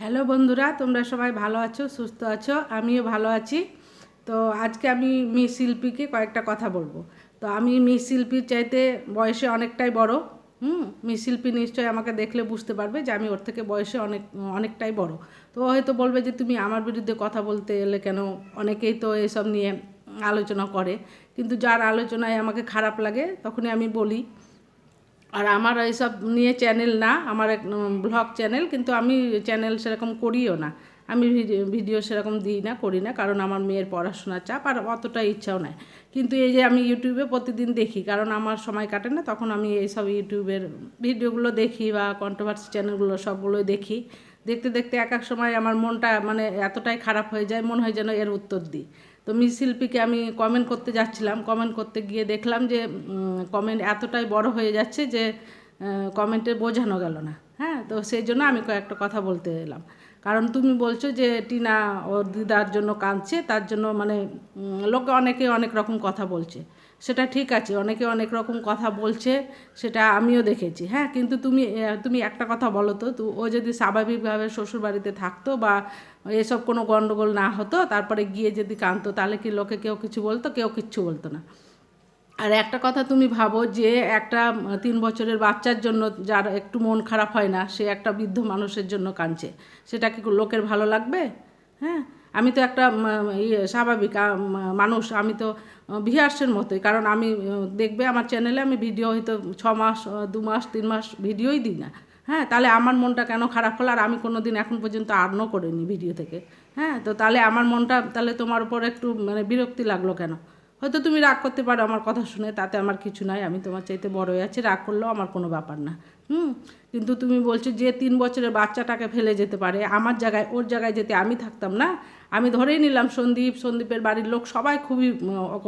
Hello বন্ধুরা, তোমরা সবাই ভালো আছো, সুস্থ আছো? আমিও ভালো আছি। তো আজকে আমি মিস শিল্পীকে কয়েকটা কথা বলব। তো আমি মিস শিল্পীর চাইতে বয়সে অনেকটাই বড়। হুম, মিস শিল্পী নিশ্চয়ই আমাকে দেখলে বুঝতে পারবে যে আমি ওর থেকে বয়সে অনেক, অনেকটাই বড়। তো ও হয়তো বলবে যে তুমি আমার বিরুদ্ধে কথা বলতে এলে কেন? অনেকেই তো এসব নিয়ে আলোচনা করে। কিন্তু যার আলোচনায় আমাকে খারাপ লাগে, তখনই আমি বলি। আর আমার এইসব নিয়ে চ্যানেল না, আমার এক ব্লগ চ্যানেল কিন্তু আমি চ্যানেল সেরকম করিও না। আমি ভিডিও সেরকম দিই না, করি না, কারণ আমার মেয়ের পড়াশোনার চাপ আর অতটা ইচ্ছাও নাই। কিন্তু এই যে আমি ইউটিউবে প্রতিদিন দেখি, কারণ আমার সময় কাটে না, তখন আমি এইসব ইউটিউবের ভিডিওগুলো দেখি বা কন্ট্রোভার্সি চ্যানেলগুলো সবগুলোই দেখি। দেখতে দেখতে এক এক সময় আমার মনটা মানে এতটাই খারাপ হয়ে যায়, মনে হয় যেন এর উত্তর দিই। তো মিস শিল্পীকে আমি কমেন্ট করতে যাচ্ছিলাম কমেন্ট করতে গিয়ে দেখলাম যে কমেন্ট এতটাই বড় হয়ে যাচ্ছে যে কমেন্টে বোঝানো গেল না। হ্যাঁ তো সেই জন্য আমি কয়েকটা কথা বলতে এলাম। কারণ তুমি বলছো যে, টিনা, ওর দিদার জন্য কাঁদছে, তার জন্য মানে লোকে অনেকে অনেক রকম কথা বলছে। সেটা ঠিক আছে, অনেকে অনেক রকম কথা বলছে, সেটা আমিও দেখেছি হ্যাঁ? কিন্তু তুমি তুমি একটা কথা বলো তো ও যদি স্বাভাবিকভাবে শ্বশুরবাড়িতে থাকতো বা এসব কোনো গণ্ডগোল না হতো, তারপরে গিয়ে যদি কাঁদতো, তাহলে কি লোকে কেউ কিছু বলতো? কেউ কিচ্ছু বলতো না। আর একটা কথা তুমি ভাবো যে একটা তিন বছরের বাচ্চার জন্য যার একটু মন খারাপ হয় না, সে একটা বৃদ্ধ মানুষের জন্য কাঁদছে, সেটা কি লোকের ভালো লাগবে? হ্যাঁ? আমি তো একটা ইয়ে স্বাভাবিক মানুষ, আমি তো ভিহার্সের মতোই। কারণ আমি দেখবে আমার চ্যানেলে আমি ভিডিও হয়তো ছ মাস দু মাস তিন মাস ভিডিওই দিই না। হ্যাঁ তাহলে আমার মনটা কেন খারাপ হলো? আর আমি কোনো দিন এখন পর্যন্ত আর্নও করিনি ভিডিও থেকে। হ্যাঁ তো তাহলে আমার মনটা, তাহলে তোমার উপর একটু মানে বিরক্তি লাগল কেন? হয়তো তুমি রাগ করতে পারো আমার কথা শুনে, তাতে আমার কিছু নাই, আমি তোমার চাইতে বড় হয়ে আছি, রাগ করলেও আমার কোনো ব্যাপার না। হুম, কিন্তু তুমি বলছো যে তিন বছরের বাচ্চাটাকে ফেলে যেতে পারে, আমার জায়গায়, ওর জায়গায় যেতে আমি থাকতাম না? আমি ধরেই নিলাম সন্দীপ, সন্দীপের বাড়ির লোক সবাই খুবই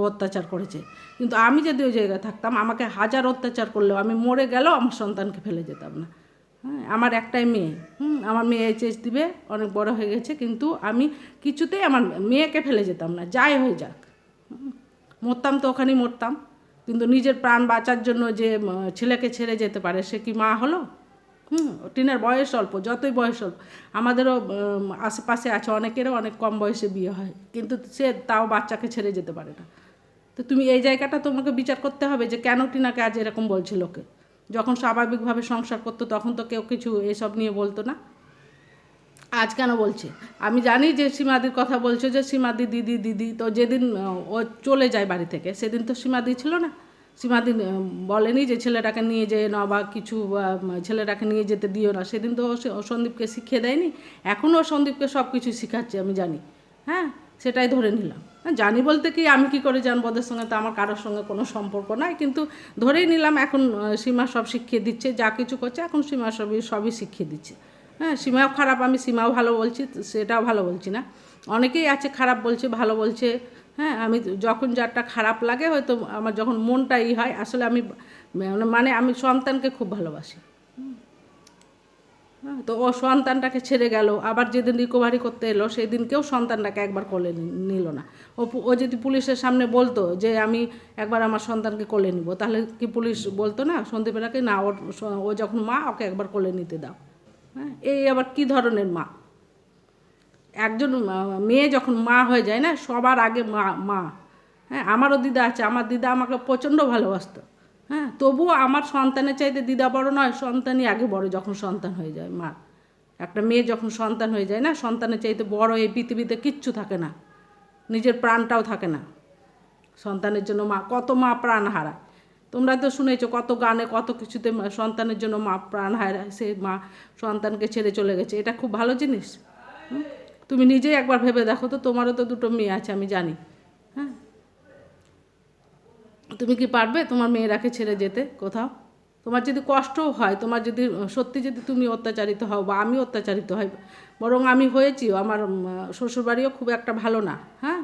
অত্যাচার করেছে। কিন্তু আমি যদি ওই জায়গায় থাকতাম, আমাকে হাজার অত্যাচার করলেও আমি মরে গেলেও আমার সন্তানকে ফেলে যেতাম না। হ্যাঁ আমার একটাই মেয়ে। হুম, আমার মেয়ে এইচএস দিবে, অনেক বড় হয়ে গেছে, কিন্তু আমি কিছুতেই আমার মেয়েকে ফেলে যেতাম না, যাই হয়ে যাক। মরতাম তো ওখানেই মরতাম। কিন্তু নিজের প্রাণ বাঁচার জন্য যে ছেলেকে ছেড়ে যেতে পারে, সে কি মা হলো? হুম, টিনের বয়স অল্প, যতই বয়স অল্প আমাদেরও আশেপাশে আছে অনেকেরও অনেক কম বয়সে বিয়ে হয়, কিন্তু সে তাও বাচ্চাকে ছেড়ে যেতে পারে না। তো তুমি এই জায়গাটা তোমাকে বিচার করতে হবে যে, কেন টিনাকে আজ এরকম বলছে লোকে? যখন স্বাভাবিকভাবে সংসার করতো, তখন তো কেউ কিছু এসব নিয়ে বলতো না। আজ কেন বলছে? আমি জানি যে সীমাদির কথা বলছো যে সীমাদি দিদি দিদি, তো যেদিন ও চলে যায় বাড়ি থেকে, সেদিন তো সীমাদি ছিল না। সীমাদি বলেনি যে ছেলেটাকে নিয়ে যেয়ে না বা কিছু ছেলেটাকে নিয়ে যেতে দিও না। সেদিন তো ও সন্দীপকে শিখিয়ে দেয়নি। এখনও সন্দীপকে সব কিছু শেখাচ্ছে, আমি জানি। হ্যাঁ সেটাই ধরে নিলাম। হ্যাঁ জানি বলতে কি, আমি কি করে জানব ওদের সঙ্গে? তো আমার কারোর সঙ্গে কোনো সম্পর্ক নাই। কিন্তু ধরেই নিলাম, এখন সীমা সব শিখিয়ে দিচ্ছে, যা কিছু করছে, এখন সীমা সবই সবই শিখিয়ে দিচ্ছে। হ্যাঁ সীমাও খারাপ, আমি সীমাও ভালো বলছি, সেটাও ভালো বলছি না। অনেকেই আছে খারাপ বলছে, ভালো বলছে হ্যাঁ আমি যখন যারটা খারাপ লাগে, হয়তো আমার যখন মনটা ই হয়, আসলে আমি মানে আমি সন্তানকে খুব ভালোবাসি। হ্যাঁ তো ও সন্তানটাকে ছেড়ে গেল, আবার যেদিন রিকভারি করতে এলো সেই দিনকেও সন্তানটাকে একবার কোলে নিল না। ও ও যদি পুলিশের সামনে বলতো যে, আমি একবার আমার সন্তানকে কোলে নিব, তাহলে কি পুলিশ বলতো না সন্দীপেরাকে না, ওর ও যখন মা, ওকে একবার কোলে নিতে দাও। হ্যাঁ এই আবার কি ধরনের মা? একজন মেয়ে যখন মা হয়ে যায় না, সবার আগে মা মা। হ্যাঁ আমারও দিদা আছে, আমার দিদা আমাকে প্রচণ্ড ভালোবাসত। হ্যাঁ তবুও আমার সন্তানের চাইতে দিদা বড় নয়, সন্তানই আগে বড় যখন সন্তান হয়ে যায় মা। একটা মেয়ে যখন সন্তান হয়ে যায় না, সন্তানের চাইতে বড় এই পৃথিবীতে কিচ্ছু থাকে না, নিজের প্রাণটাও থাকে না। সন্তানের জন্য মা, কত মা প্রাণ হারায় তোমরা তো শুনেছো কত গানে কত কিছুতে সন্তানের জন্য মা প্রাণ হারায়, সে মা সন্তানকে ছেড়ে চলে গেছে। এটা খুব ভালো জিনিস। তুমি নিজেই একবার ভেবে দেখো তো, তোমারও তো দুটো মেয়ে আছে, আমি জানি। হ্যাঁ? তুমি কি পারবে তোমার মেয়েরাকে ছেড়ে যেতে কোথাও? তোমার যদি কষ্টও হয়, তোমার যদি, সত্যি যদি তুমি অত্যাচারিত হও বা আমি অত্যাচারিত হই, বরং আমি হয়েছিও, আমার শ্বশুরবাড়িও খুব একটা ভালো না। হ্যাঁ?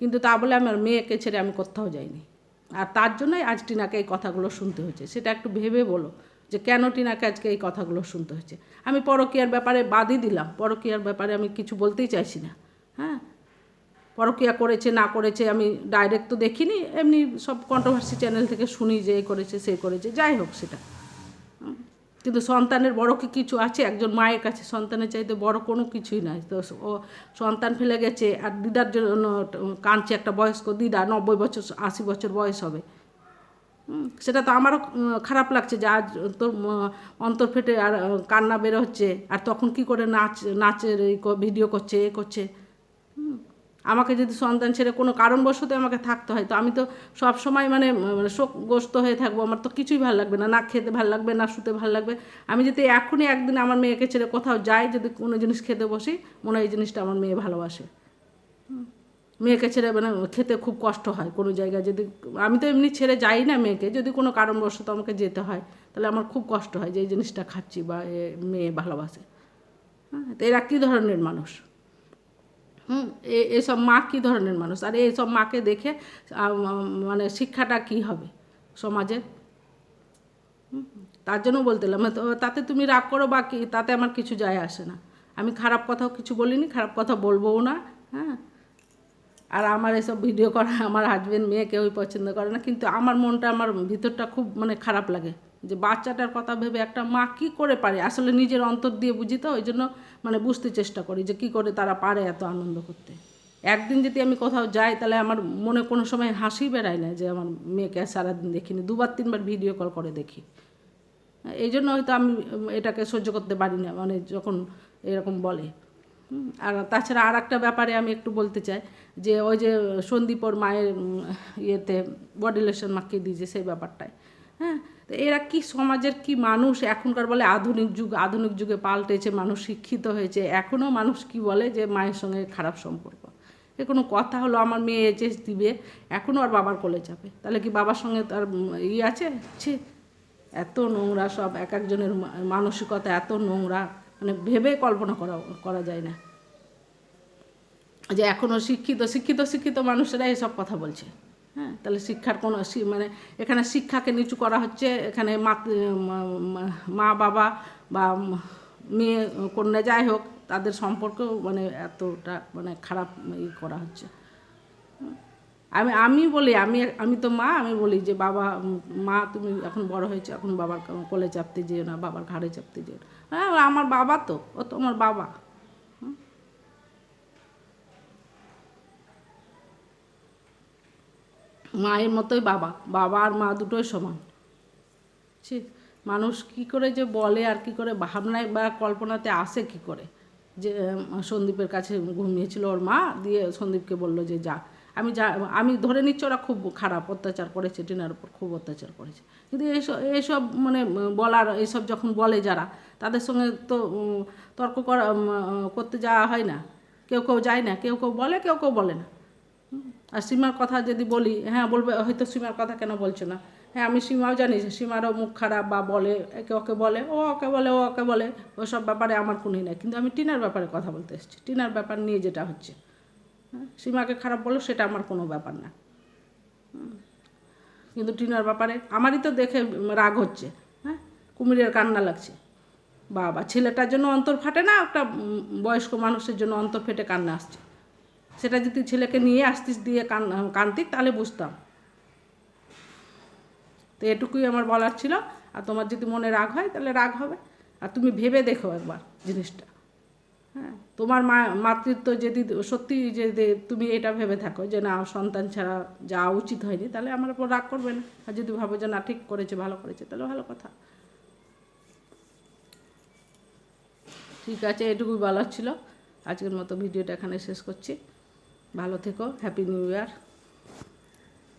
কিন্তু তা বলে আমার মেয়েকে ছেড়ে আমি কোথাও যাইনি। আর তার জন্যই আজ টিনাকে এই কথাগুলো শুনতে হয়েছে। সেটা একটু ভেবে বলো যে কেন টিনাকে আজকে এই কথাগুলো শুনতে হয়েছে। আমি পরকীয়ার ব্যাপারে বাদই দিলাম। পরকীয়ার ব্যাপারে আমি কিছু বলতেই চাইছি না। হ্যাঁ? পরকীয়া করেছে, না করেছে আমি ডাইরেক্ট তো দেখিনি। এমনি সব কন্ট্রোভার্সি চ্যানেল থেকে শুনি যে করেছে, সে করেছে। যাই হোক সেটা। কিন্তু সন্তানের বড় কি কিছু আছে? একজন মায়ের কাছে সন্তানের চাইতে বড় কোনো কিছুই নাই। তো ও সন্তান ফেলে গেছে আর দিদার জন্য কাঁদছে, একটা বয়স্ক দিদা, নব্বই বছর, আশি বছর বয়স হবে। সেটা তো আমারও খারাপ লাগছে যে আজ তোর অন্তর ফেটে আর কান্না বের হচ্ছে। আর তখন কি করে নাচ, নাচের ভিডিও করছে, এ করছে। আমাকে যদি সন্তান ছেড়ে কোনো কারণবশত আমাকে থাকতে হয়, তো আমি তো সব সময় মানে মানে শোকগ্রস্ত হয়ে থাকব। আমার তো কিছুই ভালো লাগবে না না খেতে ভালো লাগবে, না শুতে ভালো লাগবে। আমি যদি এখনই একদিন আমার মেয়েকে ছেড়ে কোথাও যাই, যদি কোনো জিনিস খেতে বসি, মনে হয় এই জিনিসটা আমার মেয়ে ভালোবাসে। মেয়েকে ছেড়ে মানে খেতে খুব কষ্ট হয় কোনো জায়গায়। যদি আমি তো এমনি ছেড়ে যাই না মেয়েকে, যদি কোনো কারণবশত আমাকে যেতে হয়, তাহলে আমার খুব কষ্ট হয় যে এই জিনিসটা খাচ্ছি বা এ মেয়ে ভালোবাসে। হ্যাঁ তো এরা কী ধরনের মানুষ? হুম এসব মা কী ধরনের মানুষ? আর এইসব মাকে দেখে মানে শিক্ষাটা কী হবে সমাজে হুম, তার জন্য বলতেলাম তো তাতে তুমি রাগ করো বা কি তাতে আমার কিছু যায় আসে না। আমি খারাপ কথাও কিছু বলিনি খারাপ কথা বলবোও না হ্যাঁ। আর আমার এসব ভিডিও করা আমার হাজব্যান্ড মেয়ে কেউই পছন্দ করে না কিন্তু আমার মনটা আমার ভিতরটা খুব মানে খারাপ লাগে। যে বাচ্চাটার কথা ভেবে একটা মা কী করে পারে? আসলে নিজের অন্তর দিয়ে বুঝি তো, ওই জন্য মানে বুঝতে চেষ্টা করি যে কী করে তারা পারে এত আনন্দ করতে। একদিন যদি আমি কোথাও যাই তাহলে আমার মনে কোনো সময় হাসি বেড়ায় না যে আমার মেয়েকে সারাদিন দেখিনি, দুবার তিনবার ভিডিও কল করে দেখি। এই জন্য হয়তো আমি এটাকে সহ্য করতে পারি না মানে যখন এরকম বলে। আর তাছাড়া আর একটা ব্যাপারে আমি একটু বলতে চাই যে ওই যে সন্দীপর মায়ের ইয়েতে বডি মাখিয়ে দিয়েছে সেই ব্যাপারটায়। হ্যাঁ এরা কি সমাজের কি মানুষ? এখনকার বলে আধুনিক যুগ, আধুনিক যুগে পাল্টেছে, মানুষ শিক্ষিত হয়েছে। এখনও মানুষ কি বলে যে মায়ের সঙ্গে খারাপ সম্পর্ক? এ কোনো কথা হলো, আমার মেয়ে এইচএস দিবে এখনও আর বাবার কোলে চাপে তাহলে কি বাবার সঙ্গে তার ই আছে? ছে, এত নোংরা সব, এক একজনের মানসিকতা এত নোংরা। মানে ভেবে কল্পনা করা করা যায় না। যে এখনও শিক্ষিত শিক্ষিত শিক্ষিত মানুষেরা এসব কথা বলছে। হ্যাঁ। তাহলে শিক্ষার কোনো মানে এখানে শিক্ষাকে নিচু করা হচ্ছে, এখানে মা, মা- বাবা বা মেয়ে, কন্যা যাই হোক, তাদের সম্পর্কেও মানে এতটা মানে খারাপ ই করা হচ্ছে। আমি আমি বলি, আমি আমি তো মা, আমি বলি যে বাবা, মা তুমি এখন বড় হয়েছে, এখন বাবার কোলে চাপতে যেও না, বাবার ঘাড়ে চাপতে যেও না। হ্যাঁ আমার বাবা তো, ও তো আমার বাবা। মায়ের মতোই বাবা। বাবা আর মা দুটোই সমান। ছি, মানুষ কি করে যে বলে আর কি করে? ভাবনায় বা কল্পনাতে আসে কি করে? যে সন্দীপের কাছে ঘুমিয়েছিল ওর মা, দিয়ে সন্দীপকে বলল যে, যা। আমি যা, আমি ধরে নিচ্ছি ওরা খুব খারাপ অত্যাচার করেছে, টিনার উপর খুব অত্যাচার করেছে। কিন্তু এইসব এইসব মানে বলার এইসব যখন বলে যারা, তাদের সঙ্গে তো তর্ক করা করতে যাওয়া হয় না। কেউ কেউ যায় না, কেউ কেউ বলে, কেউ কেউ বলে না। আর সীমার কথা যদি বলি হ্যাঁ বলবে হয়তো সীমার কথা কেন বলছো না? হ্যাঁ আমি সীমাও জানি যে সীমারও মুখ খারাপ বা বলে একে ওকে বলে ও ওকে বলে ও ওকে বলে ওসব ব্যাপারে আমার কোনো নেই। কিন্তু আমি টিনার ব্যাপারে কথা বলতে এসেছি। টিনার ব্যাপার নিয়ে যেটা হচ্ছে হ্যাঁ, সীমাকে খারাপ বলো সেটা আমার কোনো ব্যাপার না। কিন্তু টিনার ব্যাপারে আমারই তো দেখে রাগ হচ্ছে হ্যাঁ কুমিরের কান্না লাগছে। বাবা ছেলেটার জন্য অন্তর ফাটে না? একটা বয়স্ক মানুষের জন্য অন্তর ফেটে কান্না আসছে। সেটা যদি ছেলেকে নিয়ে আসতিস দিয়ে কান কান্তিক, তাহলে বুঝতাম। তো এটুকুই আমার বলার ছিল। আর তোমার যদি মনে রাগ হয়, তাহলে রাগ হবে। আর তুমি ভেবে দেখো একবার জিনিসটা। হ্যাঁ তোমার মা মাতৃত্ব যদি সত্যি যদি তুমি এটা ভেবে থাকো যে না, সন্তান ছাড়া যাওয়া উচিত হয়নি, তাহলে আমার ওপর রাগ করবে না। আর যদি ভাবো যে না, ঠিক করেছে, ভালো করেছে, তাহলে ভালো কথা। ঠিক আছে, এটুকুই বলার ছিল। আজকের মতো ভিডিওটা এখানে শেষ করছি। ভালো থেকো হ্যাপি নিউ ইয়ার